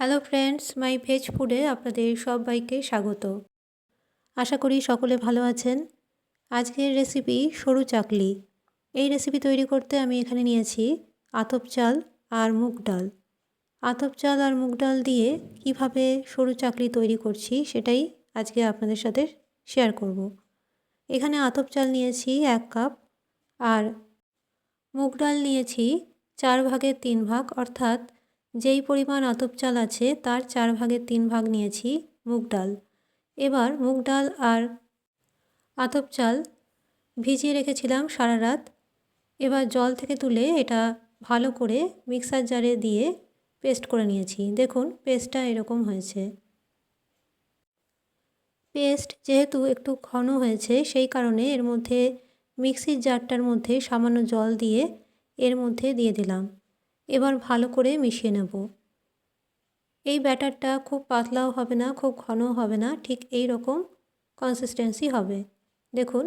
Hello friends মাই veg ফুডে আপনাদের সবাইকে স্বাগত। আশা করি সকলে ভালো আছেন। আজকের রেসিপি সরু চাকলি। এই রেসিপি তৈরি করতে আমি এখানে নিয়েছি আতপ চাল আর মুগ ডাল। আতপ চাল আর মুগ ডাল দিয়ে কীভাবে সরু চাকলি তৈরি করছি সেটাই আজকে আপনাদের সাথে শেয়ার করব। এখানে আতপ চাল নিয়েছি এক কাপ আর মুগ ডাল নিয়েছি চার ভাগের তিন ভাগ, অর্থাৎ যেই পরিমাণ আতপ চাল আছে, তার চার ভাগের তিন ভাগ নিয়েছি মুগ ডাল। এবার মুগ ডাল আর আতপ চাল ভিজিয়ে রেখেছিলাম সারা রাত। এবার জল থেকে তুলে এটা ভালো করে মিক্সার জারে দিয়ে পেস্ট করে নিয়েছি। দেখুন, পেস্টটা এরকম হয়েছে। পেস্ট যেহেতু একটু ঘন হয়েছে, সেই কারণে এর মধ্যে মিক্সির জারটার মধ্যে সামান্য জল দিয়ে এর মধ্যে দিয়ে দিলাম। এবার ভালো করে মিশিয়ে নেব। এই ব্যাটারটা খুব পাতলাও হবে না, খুব ঘনও হবে না, ঠিক এই রকম কনসিস্টেন্সি হবে। দেখুন,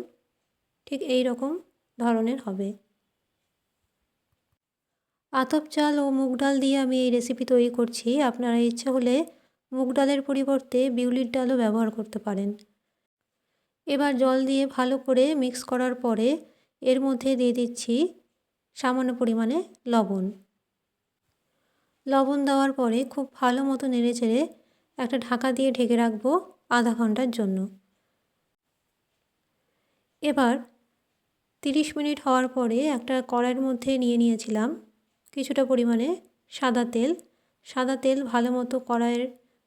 ঠিক এই রকম ধরনের হবে। আতপ চাল ও মুগ ডাল দিয়ে আমি এই রেসিপি তৈরি করছি। আপনারা ইচ্ছে হলে মুগ ডালের পরিবর্তে বিউলির ডালও ব্যবহার করতে পারেন। এবার জল দিয়ে ভালো করে মিক্স করার পরে এর মধ্যে দিয়ে দিচ্ছি সামান্য পরিমাণে লবণ। লবণ দেওয়ার পরে খুব ভালো মতো নেড়ে চেড়ে একটা ঢাকা দিয়ে ঢেকে রাখব আধা ঘণ্টার জন্য। এবার তিরিশ মিনিট হওয়ার পরে একটা কড়াইয়ের মধ্যে নিয়ে নিয়েছিলাম কিছুটা পরিমাণে সাদা তেল। সাদা তেল ভালো মতো কড়াইয়ের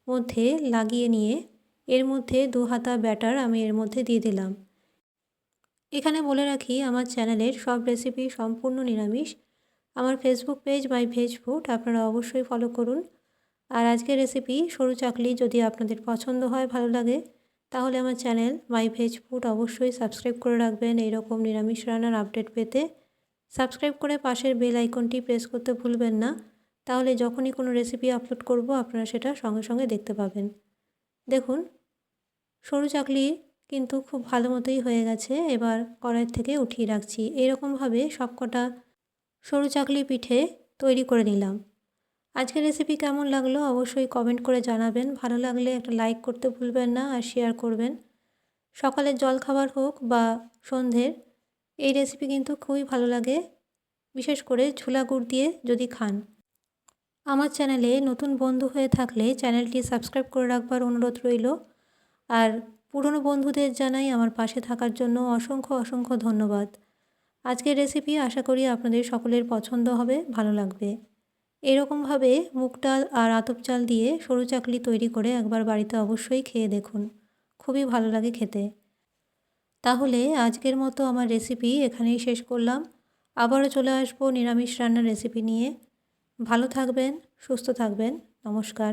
মধ্যে লাগিয়ে নিয়ে এর মধ্যে দু হাতা ব্যাটার আমি এর মধ্যে দিয়ে দিলাম। এখানে বলে রাখি, আমার চ্যানেলের সব রেসিপি সম্পূর্ণ নিরামিষ। আমার Facebook page my veg food আপনারা অবশ্যই ফলো করুন। আর আজকের রেসিপি সরু চাকলি যদি আপনাদের পছন্দ হয়, ভালো লাগে, তাহলে আমার চ্যানেল মাই ভেজ ফুড অবশ্যই সাবস্ক্রাইব করে রাখবেন। এইরকম নিরামিষ রান্নার আপডেট পেতে সাবস্ক্রাইব করে পাশের বেল আইকনটি প্রেস করতে ভুলবেন না। তাহলে যখনই কোনো রেসিপি আপলোড করব, আপনারা সেটা সঙ্গে সঙ্গে দেখতে পাবেন। দেখুন, সরু চাকলি কিন্তু খুব ভালো মতোই হয়ে গেছে। এবার কড়াইয়ের থেকে উঠিয়ে রাখছি। এইরকমভাবে সবকটা সরু চাকলি পিঠে তৈরি করে নিলাম। আজকের রেসিপি কেমন লাগল অবশ্যই কমেন্ট করে জানাবেন। ভালো লাগলে একটা লাইক করতে ভুলবেন না আর শেয়ার করবেন। সকালের জলখাবার হোক বা সন্ধ্যের, এই রেসিপি কিন্তু খুবই ভালো লাগে। বিশেষ করে ঝোলা গুড় দিয়ে যদি খান। আমার চ্যানেলে নতুন বন্ধু হয়ে থাকলে চ্যানেলটি সাবস্ক্রাইব করে রাখবার অনুরোধ রইল। আর পুরনো বন্ধুদের জানাই আমার পাশে থাকার জন্য অসংখ্য অসংখ্য ধন্যবাদ। আজকের রেসিপি আশা করি আপনাদের সকলের পছন্দ হবে, ভালো লাগবে। এরকমভাবে মুগ ডাল আর আতপ চাল দিয়ে সরু চাকলি তৈরি করে একবার বাড়িতে অবশ্যই খেয়ে দেখুন, খুবই ভালো লাগে খেতে। তাহলে আজকের মতো আমার রেসিপি এখানেই শেষ করলাম। আবারও চলে আসব নিরামিষ রান্নার রেসিপি নিয়ে। ভালো থাকবেন, সুস্থ থাকবেন, নমস্কার।